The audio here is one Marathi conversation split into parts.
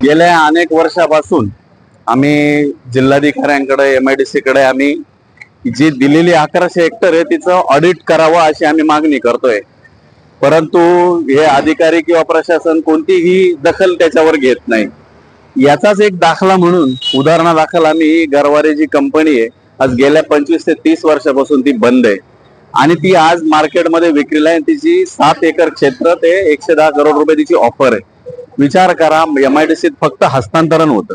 गेल्या अनेक वर्षापासून आम्ही जिल्हाधिकाऱ्यांकडे एम आय डी सी कडे आम्ही जी दिलेली अकराशे हेक्टर आहे तिचं ऑडिट करावं अशी आम्ही मागणी करतोय. परंतु हे अधिकारी किंवा प्रशासन कोणतीही दखल त्याच्यावर घेत नाही. याचाच एक दाखला म्हणून उदाहरणादाखल आम्ही ही गरवारे जी कंपनी आहे आज गेल्या पंचवीस ते तीस वर्षापासून ती बंद आहे. आणि ती आज मार्केटमध्ये विक्रीला आहे तिची सात एकर क्षेत्र ते एकशे दहा करोड रुपये तिची ऑफर आहे. विचार करा एम आय डी सीत फक्त हस्तांतरण होतं.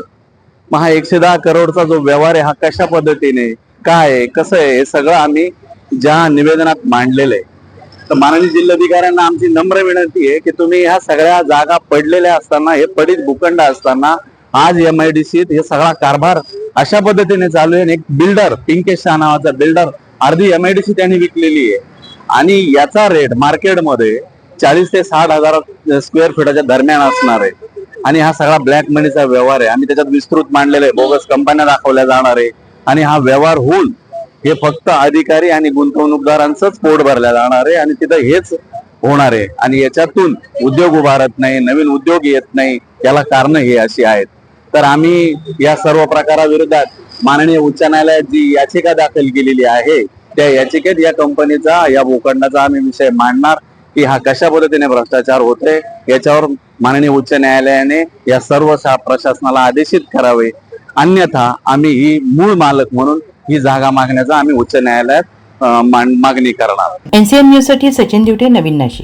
मग हा एकशे दहा करोडचा जो व्यवहार आहे हा कशा पद्धतीने काय आहे कसं आहे हे सगळं आम्ही ज्या निवेदनात मांडलेलं आहे. तर माननीय जिल्हाधिकाऱ्यांना आमची नम्र विनंती आहे की तुम्ही ह्या सगळ्या जागा पडलेल्या असताना हे पडीत भूखंड असताना आज एम आय डी सीत हे सगळा कारभार अशा पद्धतीने चालू आहे एक बिल्डर पिंकेश शाह नावाचा बिल्डर अर्धी एम आय डी सी त्यांनी विकलेली आहे. आणि याचा रेट मार्केटमध्ये चाळीस ते साठ हजार स्क्वेअर फीटाच्या दरम्यान असणार आहे. आणि हा सगळा ब्लॅक मनीचा व्यवहार आहे. आम्ही त्याच्यात विस्तृत मांडलेला आहे. बोगस कंपन्या दाखवल्या जाणार आहे. आणि हा व्यवहार होऊन हे फक्त अधिकारी आणि गुंतवणूकदारांचंच पोट भरल्या जाणार आहे. आणि तिथं हेच होणार आहे. आणि याच्यातून उद्योग उभारत नाही नवीन उद्योग येत नाही. याला कारण हे अशी आहेत. तर आम्ही या सर्व प्रकाराविरोधात माननीय उच्च न्यायालयात जी याचिका दाखल केलेली आहे त्या याचिकेत या कंपनीचा या भूखंडाचा आम्ही विषय मांडणार. की हा कशा पद्धतीने भ्रष्टाचार होतोय याच्यावर माननीय उच्च न्यायालयाने या सर्व प्रशासनाला आदेशित करावे. अन्यथा आम्ही ही मूळ मालक म्हणून ही जागा मागण्याचा आम्ही उच्च न्यायालयात मागणी करणार. एनसीएन न्यूजसाठी सचिन दिवटे नवीन नाशिक.